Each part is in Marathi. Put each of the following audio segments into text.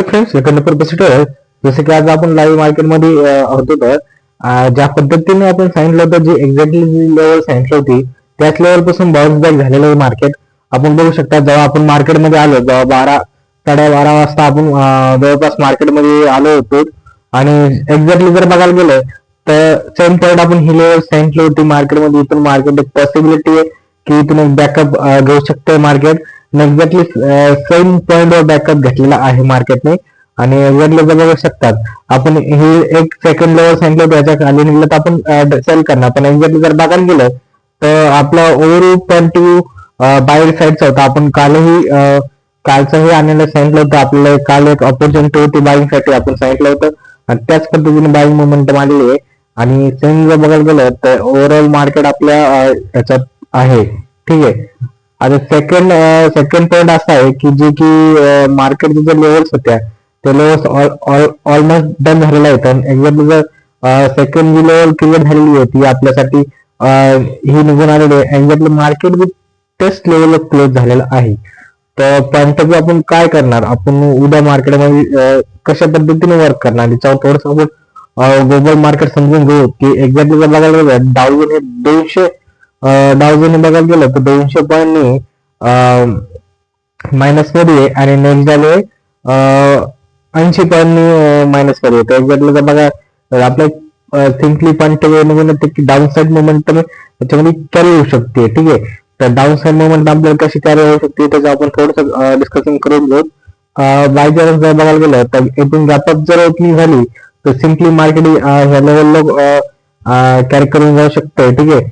हॅलो फ्रेंड्स सेकंड बसिटर जसं की आज आपण लाईव्ह मार्केटमध्ये होतो तर ज्या पद्धतीने आपण सांगितलं होतं जी एक्झॅक्टली जी लेवल सांगितली होती त्याच लेवलपासून बाउन्स बॅक झालेलं आहे मार्केट आपण बघू शकता जेव्हा आपण मार्केटमध्ये आलो जेव्हा बारा साडे बारा वाजता आपण जवळपास मार्केटमध्ये आलो होतो. आणि एक्झॅक्टली जर बघायला गेलं तर सेम पॉईंट आपण ही लेवल सांगितली होती मार्केटमध्ये इथून मार्केट एक पॉसिबिलिटी आहे की इथून एक बॅकअप घेऊ शकते मार्केट एक्झॅक्टली सेम पॉईंट वर बॅकअप घेतलेला आहे मार्केटने आणि वर जर बघू शकतात. आपण हे एक सेकंड लेवल सांगितलं त्याच्याखाली निघलं तर आपण uh, सेल करणार. पण एक्झॅक्टली जर बघायला गेलं तर आपला ओव्हर पॉईंट टू बाहेर साईडचा होता. आपण कालही अं, कालचंही आणलेलं सांगितलं होतं. आपल्याला काल एक ऑपॉर्च्युनिटी होती बाईंगसाठी आपण सांगितलं होतं. आणि त्याच पद्धतीने बाईंग मुवमेंट आलेली आहे. आणि सेम जर बघायला गेलं तर ओव्हरऑल मार्केट आपल्या uh, ह्याच्यात आहे. ठीक आहे? आता सेकंड सेकंड पॉईंट असा आहे की जे की मार्केटचे जे लेवल्स होत्या ते लेवल्स ऑलमोस्ट डन झालेल्या आहेत. एक्झाम्पल जर सेकंड जी लेवल क्लिअर झालेली आहे ती आपल्यासाठी ही निघून आलेली आहे. Example market be test level close झालेलं आहे तर पॉईंट आपण काय करणार? आपण उद्या मार्केटमध्ये कशा पद्धतीने वर्क करणार? याच्यावर थोडंसं आपण ग्लोबल मार्केट समजून घेऊ. की एक्झॅक्टली जर बघायला गेलं डाऊन हे दोनशे डाऊजने बघायला गेलं तर दोनशे पॉईंटनी मायनसमध्ये आणि नेक्स्ट झाले ऐंशी पॉईंटनी मायनसमध्ये तर एक्झॅक्टली जर बघा आपल्या थिंकली पॉईंट की डाऊन साईड मुवमेंट त्याच्यामध्ये कॅरी होऊ शकते ठीक आहे? तर डाऊन साईड मुवमेंट आपल्याला कशी कॅरी होऊ शकते त्याचं आपण थोडंसं डिस्कशन करून घेऊ. बाय चान्स जर बघायला गेलं तर इथून गॅपअप जर ओपनिंग झाली तर सिम्पली मार्केट ह्या लेवलला कॅरी करून जाऊ शकते ठीक आहे?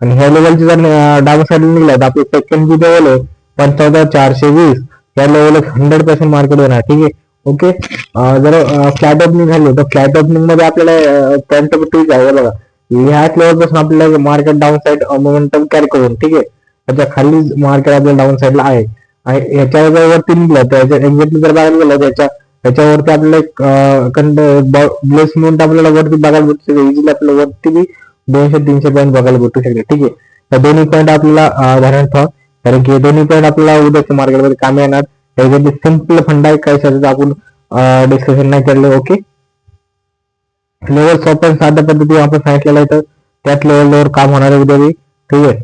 आणि ह्या लेवलची जर डाऊन साईड निघला तर आपली सेकंड जी लेवल आहे पंचावन्न चारशे वीस या लेवल हंड्रेड पर्सेंट मार्केट होणार ठीक आहे? ओके जर फ्लॅट ओपनिंग झाली तर फ्लॅट ओपनिंगमध्ये आपल्याला पॉईंट ऑफ ठीक आहे बघा. ह्याच लेवलपासून आपल्याला market down side momentum carry करून ठीक आहे? त्याच्याखाली मार्केट आपल्या डाऊन साईडला आहे. आणि ह्याच्या जर वरती निघलं तर एक्झॅक्टली जर बघायला गेलं त्याच्या त्याच्यावरती आपल्याला एक ब्लेस म्हणून आपल्याला वरती बघायला भेटते इझिली आपल्याला वरती बी दोनशे तीनशे पॉईंट बघायला भेटू शकते ठीक आहे? तर दोन्ही पॉईंट आपल्याला धारण ठेवा. कारण की दोन्ही पॉईंट आपल्याला उद्याच्या मार्केटमध्ये कामी येणार. त्याच्यामध्ये सिंपल फंड आहे काही सर आपण डिस्कशन नाही केलं ओके लेवल सोपन साध्या पद्धतीने आपण सांगितलेलं आहे तर त्याच लेवलवर काम होणार आहे उद्या बी ठीक आहे?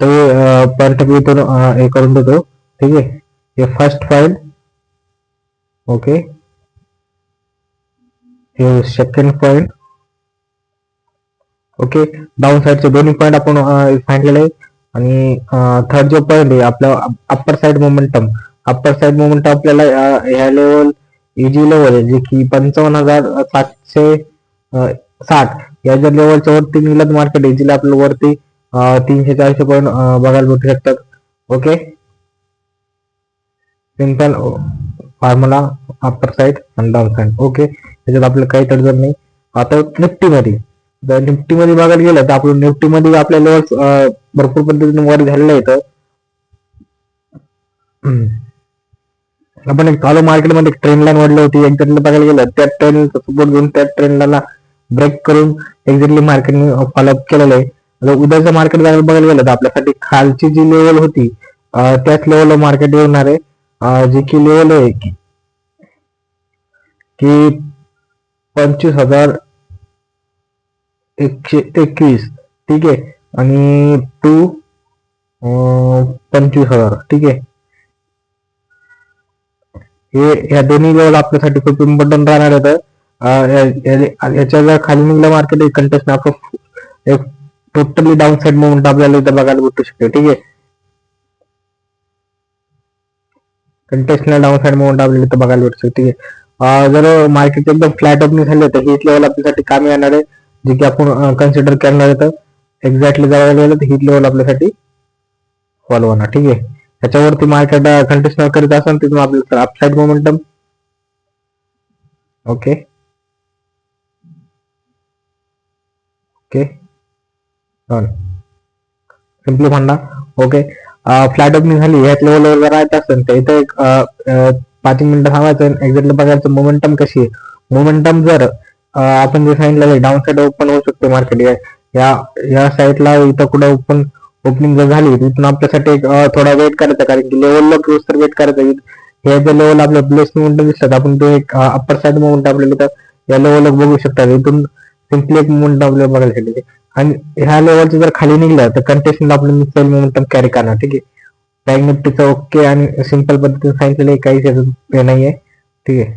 तो पर्यटक ऑफ इथून हे करून देतो. ठीक आहे? हे फर्स्ट पॉईंट ओके हे सेकंड पॉईंट ओके? डाऊन साईडचे दोन्ही पॉईंट आपण सांगितलेले आहे. आणि थर्ड जो पॉईंट आहे आपला upper side momentum upper side momentum आपल्याला ह्या लेवल इजी लेवल आहे जे की पंचावन्न हजार सातशे साठ. या जर लेवलच्या वरती निघलं मार्केट इझिली आपल्याला वरती तीनशे चारशे पॉईंट बघायला भेटू शकतात. Okay? Simple formula upper side आणि डाऊन साईड ओके? त्याच्यात आपल्याला काही तडजोड नाही. आता निफ्टीमध्ये. जर निफ्टी मध्ये बघायला गेलं तर आपण निफ्टी मध्ये आपल्या लेवल भरपूर पद्धतीने वर झालेलं आहे तर. आपण एक चालू मार्केटमध्ये एक ट्रेन लाईन वाढली होती. एक्झॅक्टली बघायला गेलं त्या ट्रेन सपोर्ट घेऊन त्या ट्रेन ब्रेक करून एक्झॅक्टली मार्केटने फॉलोअप केलेलं आहे. उद्याचं मार्केट बघायला गेलं तर आपल्यासाठी खालची जी लेवल होती त्याच लेवलला मार्केट येणार आहे. जी की लेवल आहे की पंचवीस हजार एकशे एकवीस. ठीक आहे. आणि टू पंचवीस हजार. ठीक आहे. हे या दोन्ही लेवल आपल्यासाठी खूप इम्पॉर्टंट राहणार आहेत याच्या जर खाली निघलं मार्केट एक कंटेस्ट आपलं एक टोटली डाऊन साईड मुवमेंट आपल्याला इथं बघायला भेटू शकते. ठीक आहे. कंटेस्टला डाऊन साईड मुवमेंट आपल्याला इथं बघायला भेटू शकते. ठीक आहे. जर मार्केट एकदम फ्लॅट ओपनिंग झाले तर हीच लेवल आपल्यासाठी कामी येणार आहे. जे की आपण कन्सिडर करणार आहे तर एक्झॅक्टली जर गेलं तर लेवल आपल्यासाठी फॉलो होणार ठीक आहे? त्याच्यावरती मार्केट कंटिन्यू करीत असेल तिथून आपल्याला upside momentum okay okay done simply म्हणणार. ओके फ्लॅट ओपनिंग झाली. ह्याच लेवलवर जर राहत असेल तर इथं एक पाच मिनिटं थांबायचं एक्झॅक्टली बघायचं मोमेंटम कशी आहे. मोमेंटम जर आपण जे सांगितलं डाऊन साईड ओपन होऊ शकते मार्केट या या साईडला इथं कुठं ओपन ओपनिंग जर झाली तिथून आपल्यासाठी थोडा वेट करायचा. कारण की लेवलला क्लोज तर वेट करायचा. हे जे लेवल आपल्या प्लेस मुवमेंट दिसतात आपण ते एक अप्पर साइड मुवमेंट आपल्याला इथं या लेवलला बघू शकतात. इथून सिम्पली एक मुवमेंट आपल्याला बघायला भेटते आणि ह्या लेवलचं जर खाली निघलं तर कंटेस्टंट आपलं सेल मोमेंटम कॅरी करणार. ठीक आहे? बँक निफ्टीचं ओके आणि सिंपल पद्धतीने सांगितलेलं काही काहीच आहे ठीक आहे?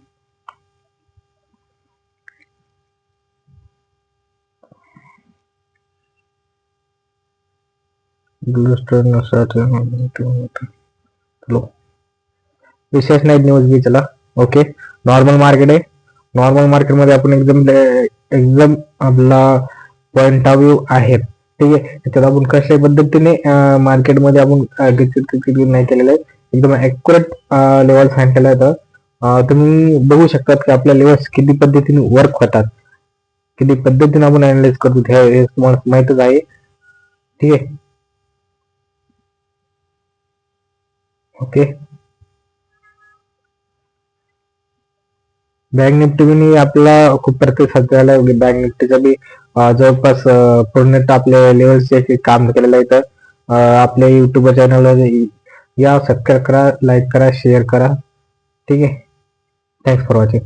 साठी चलो विशेष नाही न्यूज बी चला ओके नॉर्मल मार्केट आहे नॉर्मल मार्केटमध्ये आपण एकदम एकदम आपला पॉइंट ऑफ व्ह्यू आहे. ठीक आहे? त्याच्यात आपण कशा पद्धतीने मार्केटमध्ये आपण नाही केलेलं आहे. एकदम ॲक्युरेट लेवल सांगितलेलं आहे तर तुम्ही बघू शकतात की आपल्या लेवल्स किती पद्धतीने वर्क होतात. किती पद्धतीने आपण अनालाइज करतो हे तुम्हाला माहितच आहे. ठीक आहे? ओके. बँक निफ्टी आपला खूप प्रतिसाद झाला म्हणजे बँक निफ्टीचा बी जवळपास पूर्णतः पूर्ण आपल्या लेवलचे काम केलेलं आहे तर आपल्या युट्यूब चॅनलला या सबस्क्राईब करा लाईक करा शेअर करा. ठीक आहे. Thanks for watching